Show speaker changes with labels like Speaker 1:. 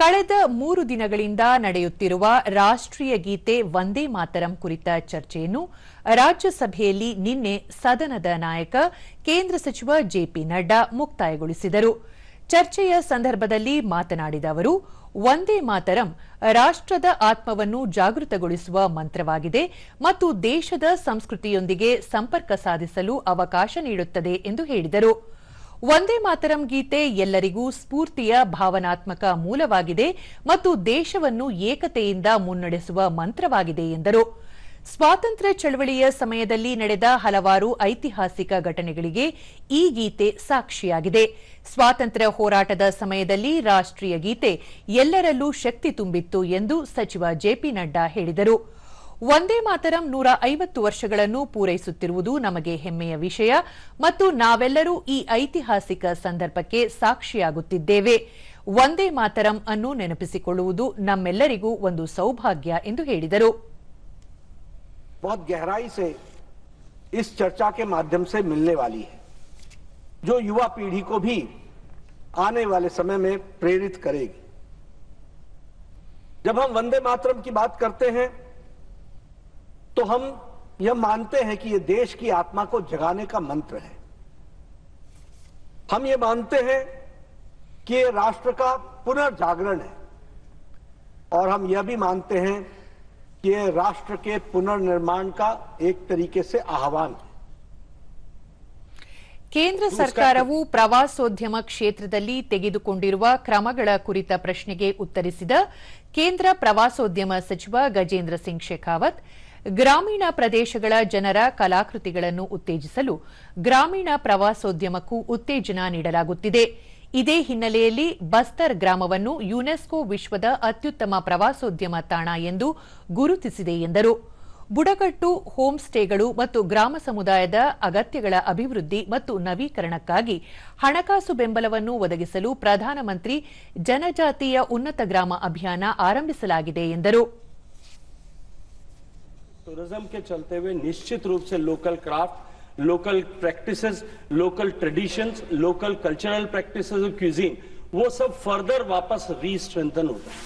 Speaker 1: ಕಳೆದ ಮೂರು ದಿನಗಳಿಂದ ನಡೆಯುತ್ತಿರುವ ರಾಷ್ಟ್ರೀಯ ಗೀತೆ ವಂದೇ ಮಾತರಂ ಕುರಿತ ಚರ್ಚೆಯನ್ನು ರಾಜ್ಯಸಭೆಯಲ್ಲಿ ನಿನ್ನೆ ಸದನದ ನಾಯಕ, ಕೇಂದ್ರ ಸಚಿವ ಜೆಪಿ ನಡ್ಡಾ ಮುಕ್ತಾಯಗೊಳಿಸಿದರು. ಚರ್ಚೆಯ ಸಂದರ್ಭದಲ್ಲಿ ಮಾತನಾಡಿದ ಅವರು, ವಂದೇ ಮಾತರಂ ರಾಷ್ಟ್ರದ ಆತ್ಮವನ್ನು ಜಾಗೃತಗೊಳಿಸುವ ಮಂತ್ರವಾಗಿದೆ ಮತ್ತು ದೇಶದ ಸಂಸ್ಕೃತಿಯೊಂದಿಗೆ ಸಂಪರ್ಕ ಸಾಧಿಸಲು ಅವಕಾಶ ನೀಡುತ್ತದೆ ಎಂದು ಹೇಳಿದರು. ವಂದೇ ಮಾತರಂ ಗೀತೆ ಎಲ್ಲರಿಗೂ ಸ್ಫೂರ್ತಿಯ ಭಾವನಾತ್ಮಕ ಮೂಲವಾಗಿದೆ ಮತ್ತು ದೇಶವನ್ನು ಏಕತೆಯಿಂದ ಮುನ್ನಡೆಸುವ ಮಂತ್ರವಾಗಿದೆ ಎಂದರು. ಸ್ವಾತಂತ್ರ್ಯ ಚಳವಳಿಯ ಸಮಯದಲ್ಲಿ ನಡೆದ ಹಲವಾರು ಐತಿಹಾಸಿಕ ಘಟನೆಗಳಿಗೆ ಈ ಗೀತೆ ಸಾಕ್ಷಿಯಾಗಿದೆ. ಸ್ವಾತಂತ್ರ್ಯ ಹೋರಾಟದ ಸಮಯದಲ್ಲಿ ರಾಷ್ಟ್ರೀಯ ಗೀತೆ ಎಲ್ಲರಲ್ಲೂ ಶಕ್ತಿ ತುಂಬಿತ್ತು ಎಂದು ಸಚಿವ ಜೆಪಿ ನಡ್ಡಾ ಹೇಳಿದರು. ವಂದೇ ಮಾತರಂ ನೂರ ಐವತ್ತು ವರ್ಷಗಳನ್ನು ಪೂರೈಸುತ್ತಿರುವುದು ನಮಗೆ ಹೆಮ್ಮೆಯ ವಿಷಯ ಮತ್ತು ನಾವೆಲ್ಲರೂ ಈ ಐತಿಹಾಸಿಕ ಸಂದರ್ಭಕ್ಕೆ ಸಾಕ್ಷಿಯಾಗುತ್ತಿದ್ದೇವೆ ವಂದೇ ಮಾತರಂ ಅನ್ನು ನೆನಪಿಸಿಕೊಳ್ಳುವುದು ನಮ್ಮೆಲ್ಲರಿಗೂ ಒಂದು ಸೌಭಾಗ್ಯ ಎಂದು ಹೇಳಿದರು
Speaker 2: बहुत गहराई से इस चर्चा के माध्यम से मिलने वाली है जो युवा पीढ़ी को भी आने वाले समय में प्रेरित करेगी जब हम वंदे मातरम की बात करते हैं तो हम यह मानते हैं कि यह देश की आत्मा को जगाने का मंत्र है हम ये मानते हैं कि यह राष्ट्र का पुनर्जागरण है और हम यह भी मानते हैं कि यह राष्ट्र के पुनर्निर्माण का एक तरीके से आह्वान है
Speaker 1: ಕೇಂದ್ರ ಸರ್ಕಾರವು ಪ್ರವಾಸೋದ್ಯಮ ಕ್ಷೇತ್ರದಲ್ಲಿ ತೆಗೆದುಕೊಂಡಿರುವ ಕ್ರಮಗಳ ಕುರಿತ ಪ್ರಶ್ನೆಗೆ ಉತ್ತರಿಸಿದ ಕೇಂದ್ರ ಪ್ರವಾಸೋದ್ಯಮ ಸಚಿವ ಗಜೇಂದ್ರ ಸಿಂಗ್ ಶೇಖಾವತ್ ಗ್ರಾಮೀಣ ಪ್ರದೇಶಗಳ ಜನರ ಕಲಾಕೃತಿಗಳನ್ನು ಉತ್ತೇಜಿಸಲು ಗ್ರಾಮೀಣ ಪ್ರವಾಸೋದ್ಯಮಕ್ಕೂ ಉತ್ತೇಜನ ನೀಡಲಾಗುತ್ತಿದೆ. ಇದೇ ಹಿನ್ನೆಲೆಯಲ್ಲಿ ಬಸ್ತರ್ ಗ್ರಾಮವನ್ನು ಯುನೆಸ್ಕೋ ವಿಶ್ವದ ಅತ್ಯುತ್ತಮ ಪ್ರವಾಸೋದ್ಯಮ ತಾಣ ಎಂದು ಗುರುತಿಸಿದೆ ಎಂದರು. ಬುಡಕಟ್ಟು ಹೋಮ್ ಸ್ಟೇಗಳು ಮತ್ತು ಗ್ರಾಮ ಸಮುದಾಯದ ಅಗತ್ಯಗಳ ಅಭಿವೃದ್ಧಿ ಮತ್ತು ನವೀಕರಣಕ್ಕಾಗಿ ಹಣಕಾಸು ಬೆಂಬಲವನ್ನು ಒದಗಿಸಲು ಪ್ರಧಾನಮಂತ್ರಿ ಜನಜಾತಿಯ ಉನ್ನತ ಗ್ರಾಮ ಅಭಿಯಾನ ಆರಂಭಿಸಲಾಗಿದೆ ಎಂದರು.
Speaker 3: टूरिज़्म के चलते हुए निश्चित रूप से local craft local practices local traditions local cultural practices cuisine वो सब फर्दर वापस रीस्ट्रेंथन होता है।